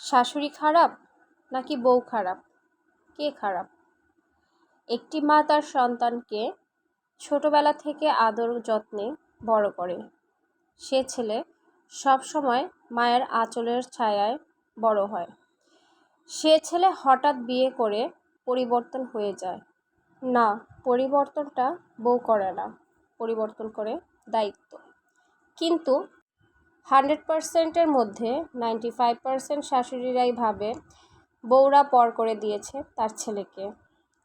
শাশুড়ি খারাপ নাকি বউ খারাপ? কে খারাপ? একটি মা তার সন্তানকে ছোটবেলা থেকে আদর যত্নে বড় করে। সে ছেলে সব সময় মায়ের আঁচলের ছায়ায় বড় হয়। সে ছেলে হঠাৎ বিয়ে করে পরিবর্তন হয়ে যায়। না, পরিবর্তনটা বউ করে না। পরিবর্তন করে দায়িত্ব। কিন্তু হান্ড্রেড পার্সেন্টের মধ্যে নাইনটি ফাইভ পার্সেন্ট শাশুড়িরাই ভাবে বউরা পর করে দিয়েছে তার ছেলেকে।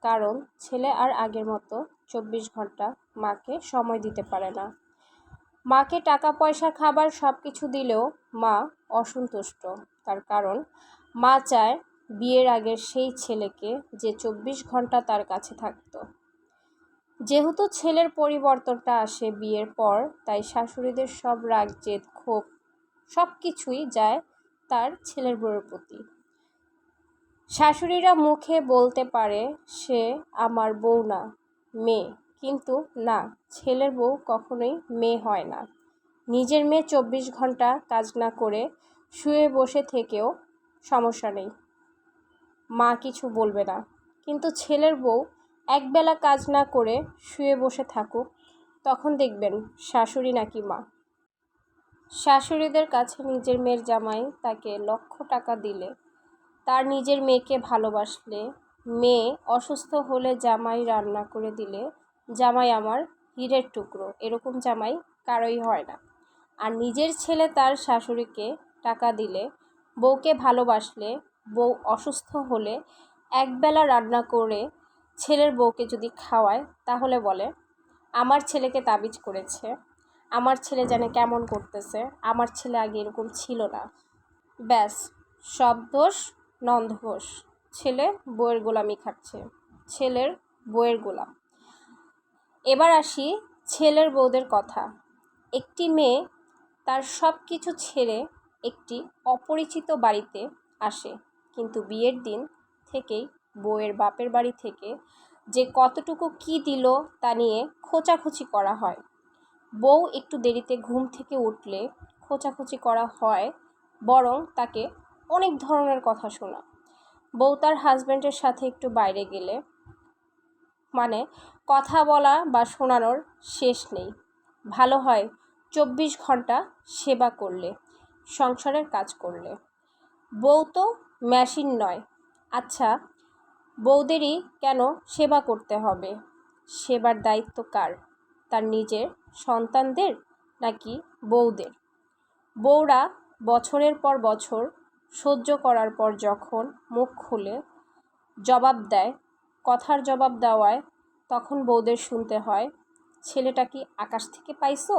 কারণ ছেলে আর আগের মতো চব্বিশ ঘণ্টা মাকে সময় দিতে পারে না। মাকে টাকা পয়সা খাবার সব কিছু দিলেও মা অসন্তুষ্ট। তার কারণ মা চায় বিয়ের আগের সেই ছেলেকে যে চব্বিশ ঘণ্টা তার কাছে থাকতো। যেহেতু ছেলের পরিবর্তনটা আসে বিয়ের পর, তাই শাশুড়িদের সব রাগ, জেদ ক্ষোভ সব কিছুই যায় তার ছেলের বউয়ের প্রতি। শাশুড়িরা মুখে বলতে পারে, সে আমার বউ না, মেয়ে। কিন্তু না, ছেলের বউ কখনোই মেয়ে হয় না। নিজের মেয়ে চব্বিশ ঘণ্টা কাজ না করে শুয়ে বসে থেকেও সমস্যা নেই। মা কিছু বলবে না। কিন্তু ছেলের বউ একবেলা কাজ না করে শুয়ে বসে থাকুক, তখন দেখবেন শাশুড়ি নাকি মা। শাশুড়িদের কাছে নিজের মেয়ের জামাই তাকে লক্ষ টাকা দিলে। তার নিজের মেয়েকে ভালোবাসলে। মেয়ে অসুস্থ হলে জামাই রান্না করে দিলে, জামাই আমার হীরের টুকরো, এরকম জামাই কারোই হয় না। আর নিজের ছেলে তার শাশুড়িকে টাকা দিলে, বউকে ভালোবাসলে, বউ অসুস্থ হলে একবেলা রান্না করে ছেলের বউকে যদি খাওয়ায়, তাহলে বলে, আমার ছেলেকে তাবিজ করেছে। আমার ছেলে জানে কেমন করতেছে। আমার ছেলে আগে এরকম ছিল না। ব্যাস, সব দোষ নন্দ ঘোষ। ছেলে বইয়ের গোলামি খাচ্ছে। ছেলের বইয়ের গোলাম। এবার আসি ছেলের বউদের কথা। একটি মেয়ে তার সব কিছু ছেড়ে একটি অপরিচিত বাড়িতে আসে। কিন্তু বিয়ের দিন থেকেই বউয়ের বাপের বাড়ি থেকে যে কতটুকু কি দিল তা নিয়ে খোঁচাখুচি করা হয়। বউ একটু দেরিতে ঘুম থেকে উঠলে খোঁচাখুচি করা হয়, বরং তাকে অনেক ধরনের কথা শোনা। বউ তার হাজব্যান্ডের সাথে একটু বাইরে গেলে মানে কথা বলা বা শোনানোর শেষ নেই। ভালো হয় চব্বিশ ঘণ্টা সেবা করলে, সংসারের কাজ করলে। বউ তো মেশিন নয়। আচ্ছা বউদেরই কেন সেবা করতে হবে? সেবার দায়িত্ব কার? তার নিজের সন্তানদের নাকি বউদের? বউরা বছরের পর বছর সহ্য করার পর যখন মুখ খুলে জবাব দেয়, কথার জবাব দেওয়ায় তখন বউদের শুনতে হয়, ছেলেটা কি আকাশ থেকে পাইছো?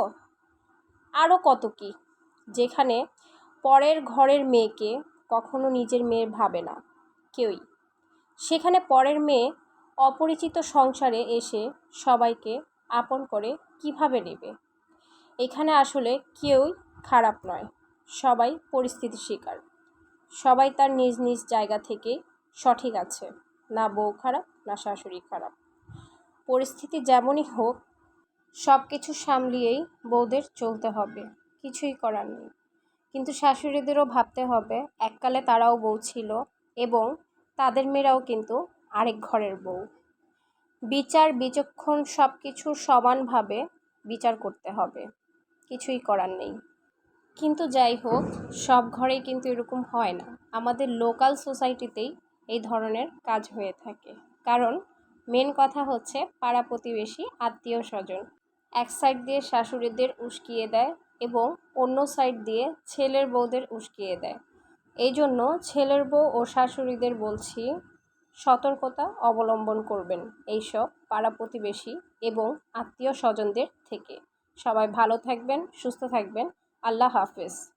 আরও কত কি, যেখানে পরের ঘরের মেয়েকে কখনো নিজের মেয়ে ভাবে না, কেউই। সেখানে পরের মেয়ে অপরিচিত সংসারে এসে সবাইকে আপন করে কীভাবে নেবে? এখানে আসলে কেউই খারাপ নয়, সবাই পরিস্থিতি শিকার। সবাই তার নিজ নিজ জায়গা থেকে সঠিক আছে, না বউ খারাপ, না শাশুড়ি খারাপ। পরিস্থিতি যেমনই হোক সব কিছু সামলিয়েই বউদের চলতে হবে, কিছুই করার নেই। কিন্তু শাশুড়িদেরও ভাবতে হবে, এককালে তারাও বউ ছিল এবং তাদের মেয়েরাও কিন্তু আরেক ঘরের বউ। বিচার, বিচক্ষণ সব কিছু সমানভাবে বিচার করতে হবে। কিছুই করার নেই। কিন্তু যাই হোক, সব ঘরেই কিন্তু এরকম হয় না। আমাদের লোকাল সোসাইটিতেই এই ধরনের কাজ হয়ে থাকে। কারণ মেন কথা হচ্ছে পাড়া প্রতিবেশী, আত্মীয় স্বজন। এক সাইড দিয়ে শাশুড়িদের উস্কিয়ে দেয় এবং অন্য সাইড দিয়ে ছেলের বউদের উস্কিয়ে দেয়। এই জন্য ছেলের বউ ও শাশুড়িদের বলছি সতর্কতা অবলম্বন করবেন এইসব পাড়া প্রতিবেশী এবং আত্মীয় স্বজনদের থেকে। সবাই ভালো থাকবেন, সুস্থ থাকবেন। আল্লাহ হাফেজ।